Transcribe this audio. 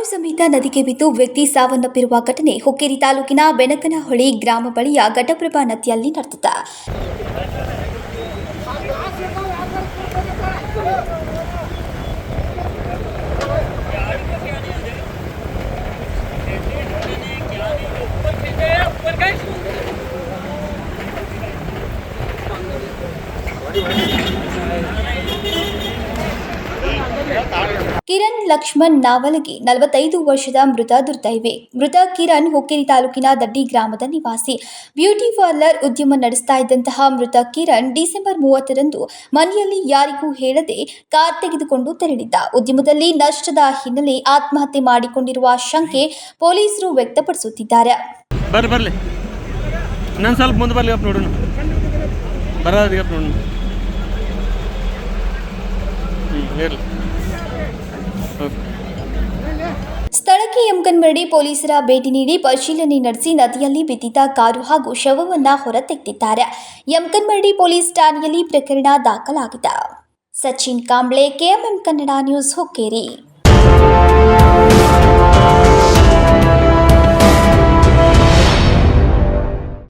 ಕಾರಿನಿಂದ ನದಿಗೆ ಬಿದ್ದು ವ್ಯಕ್ತಿ ಸಾವನ್ನಪ್ಪಿರುವ ಘಟನೆ ಹುಕ್ಕೇರಿ ತಾಲೂಕಿನ ಬೆನಕನಹೊಳಿ ಗ್ರಾಮ ಬಳಿಯ ಘಟಪ್ರಭಾ ನದಿಯಲ್ಲಿ ನಡೆದಿದೆ ಕಿರಣ್ ಲಕ್ಷ್ಮಣ್ ನಾವಲಗಿ ನಲವತ್ತೈದು ವರ್ಷದ ಮೃತ ದುರ್ದೈವಿ. ಮೃತ ಕಿರಣ್ ಹುಕ್ಕೇರಿ ತಾಲೂಕಿನ ದಡ್ಡಿ ಗ್ರಾಮದ ನಿವಾಸಿ. ಬ್ಯೂಟಿ ಪಾರ್ಲರ್ ಉದ್ಯಮ ನಡೆಸ್ತಾ ಇದ್ದಂತಹ ಮೃತ ಕಿರಣ್ ಡಿಸೆಂಬರ್ ಮೂವತ್ತರಂದು ಮನೆಯಲ್ಲಿ ಯಾರಿಗೂ ಹೇಳದೆ ಕಾರ್ ತೆಗೆದುಕೊಂಡು ತೆರಳಿದ್ದ. ಉದ್ಯಮದಲ್ಲಿ ನಷ್ಟದ ಹಿನ್ನೆಲೆ ಆತ್ಮಹತ್ಯೆ ಮಾಡಿಕೊಂಡಿರುವ ಶಂಕೆ ಪೊಲೀಸರು ವ್ಯಕ್ತಪಡಿಸುತ್ತಿದ್ದಾರೆ. ಸ್ಥಳಕ್ಕೆ ಯಮಕನ್ಮರಡಿ ಪೊಲೀಸರ ಭೇಟಿ ನೀಡಿ ಪರಿಶೀಲನೆ ನಡೆಸಿ ನದಿಯಲ್ಲಿ ಬಿದ್ದಿದ್ದ ಕಾರು ಹಾಗೂ ಶವವನ್ನ ಹೊರತೆಗೆದಿದ್ದಾರೆ. ಯಮಕನ್ಮರಡಿ ಪೊಲೀಸ್ ಠಾಣೆಯಲ್ಲಿ ಪ್ರಕರಣ ದಾಖಲಾಗಿದೆ. Sachin Kamble, KMM Kannada news, Hukkeri.